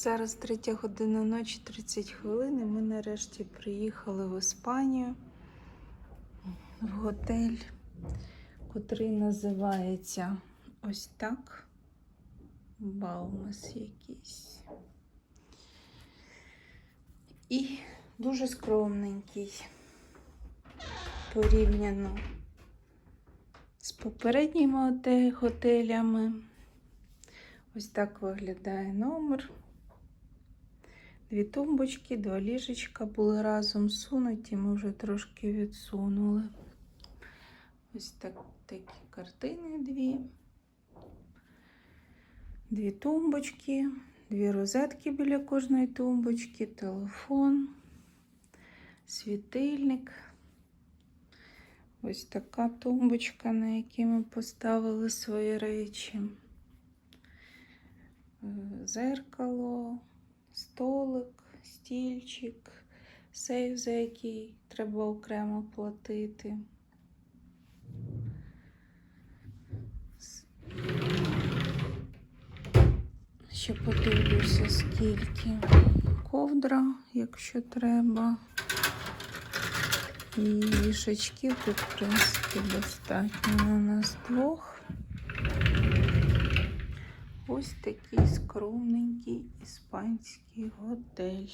Зараз третя година ночі, 30 хвилин. І ми нарешті приїхали в Іспанію в готель, котрий називається ось так. Баумас якийсь. І дуже скромненький порівняно з попередніми готелями. Ось так виглядає номер. Дві тумбочки, два ліжечка були разом сунуті, ми вже трошки відсунули. Ось так, такі картини дві. Дві тумбочки, дві розетки біля кожної тумбочки, телефон, світильник. Ось така тумбочка, на якій ми поставили свої речі. Е, Зеркало, столик, стільчик, сейф, за який треба окремо платити. Ще подивлюся, скільки ковдра, якщо треба. І вішачків тут, в принципі, достатньо на нас двох. Ось такий скромненький іспанський готель.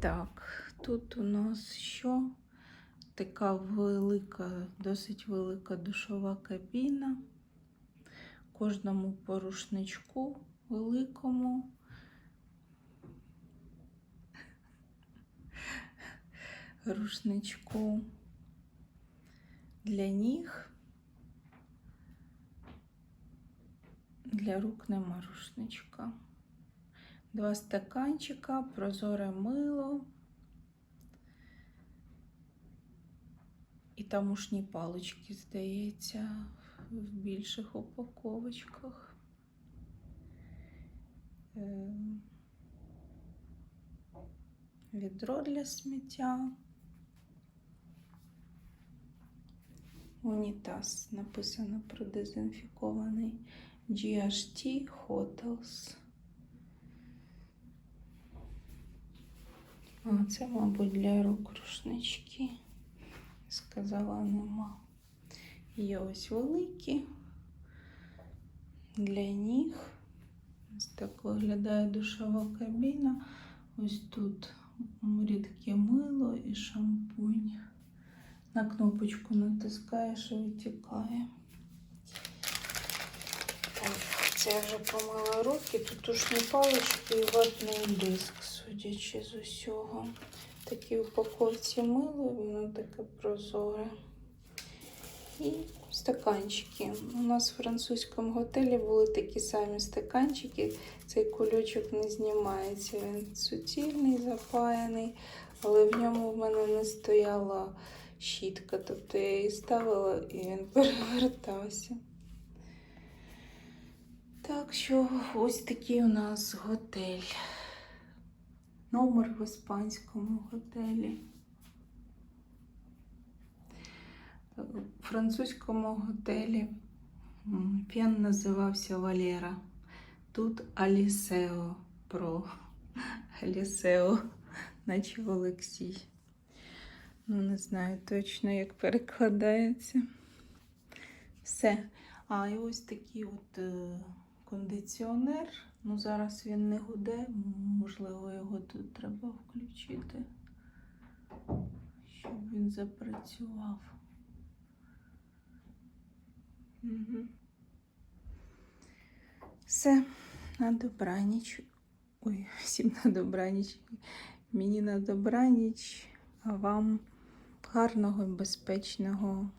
Так, тут у нас що? Така велика, досить велика душова кабіна. Кожному порушничку великому. Рушничку для ніг. Для рук нема рушничка. Два стаканчика, прозоре мило. І тамушні палички, здається, в більших упаковочках. Ем, Відро для сміття. Унітаз написано продезінфікований. GHT Hotels. А, це, мабуть, для рук рушнички. Сказала, нема. Є ось великі для ніг. Ось так виглядає душова кабіна. Ось тут рідке мило і шампунь. На кнопочку натискаєш і витікає. Це я вже помила руки, тут тушні палички і ватний диск, судячи з усього. Такі упаковці мило, воно таке прозоре. І стаканчики. У нас в французькому готелі були такі самі стаканчики. Цей кульочок не знімається. Він суцільний, запаяний, але в ньому в мене не стояла щітка. Тобто я її ставила і він перевертався. Так що ось такий у нас готель. Номер в іспанському готелі. В французькому готелі фен називався Валера. Тут Алісео про Алісео, наче Олексій. Ну, не знаю точно, як перекладається. Все. А і ось такий от е, кондиціонер. Ну, зараз він не гуде, можливо, його тут треба включити, щоб він запрацював. Угу. Все, на добраніч. Ой, всім на добраніч. Мені на добраніч, а вам гарного і безпечного